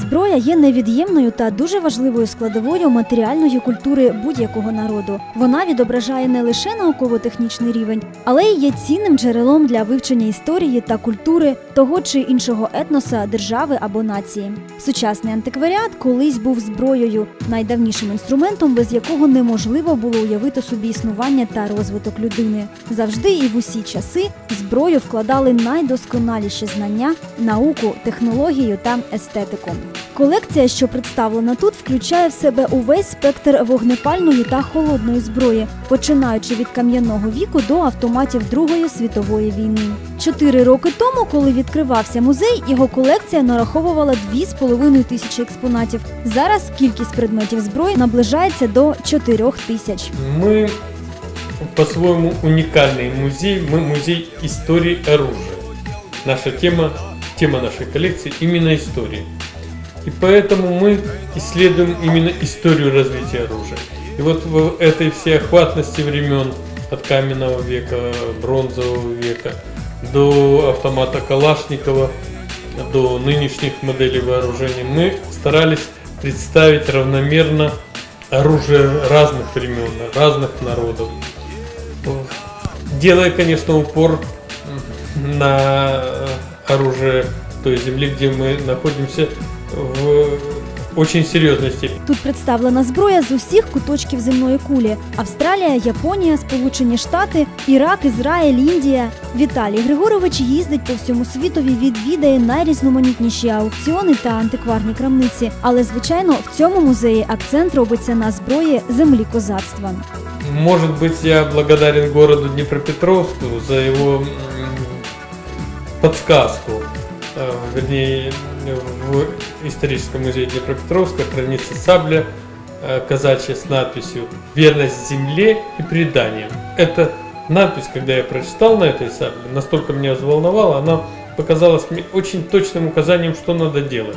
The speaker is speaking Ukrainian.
Зброя є невід'ємною та дуже важливою складовою матеріальної культури будь-якого народу. Вона відображає не лише науково-технічний рівень, але й є цінним джерелом для вивчення історії та культури того чи іншого етноса, держави або нації. Сучасний антикваріат колись був зброєю, найдавнішим інструментом, без якого неможливо було уявити собі існування та розвиток людини. Завжди і в усі часи зброю вкладали найдосконаліші знання, науку, технологію та естетику. Колекція, що представлена тут, включає в себе увесь спектр вогнепальної та холодної зброї, починаючи від кам'яного віку до автоматів Другої світової війни. Чотири роки тому, коли відкривався музей, його колекція нараховувала 2,5 тисячі експонатів. Зараз кількість предметів зброї наближається до 4 тисяч. Мы по-своему уникальный музей, мы музей истории оружия. Наша тема, тема нашей коллекции именно история. И поэтому мы исследуем именно историю развития оружия. И вот в этой всей охватности времен от каменного века, бронзового века до автомата Калашникова, до нынешних моделей вооружений мы старались представить равномерно оружие разных времен, разных народов. Делая, конечно, упор на оружие той земли, где мы находимся в очень серьезной степени. Тут представлена зброя з усіх куточків земної кулі: Австралія, Японія, Сполучені Штати, Ірак, Ізраїль, Індія. Віталій Григорович їздить по всьому світові, відвідає найрізноманітніші аукціони та антикварні крамниці. Але звичайно, в цьому музеї акцент робиться на зброї землі козацтва. Может быть, я благодарен городу Днепропетровску за его м, подсказку. Э, Вернее, в историческом музее Днепропетровска хранится сабля э, казачья с надписью «Верность земле и преданиям». Эта надпись, когда я прочитал на этой сабле, настолько меня взволновала, она показалась мне очень точным указанием, что надо делать.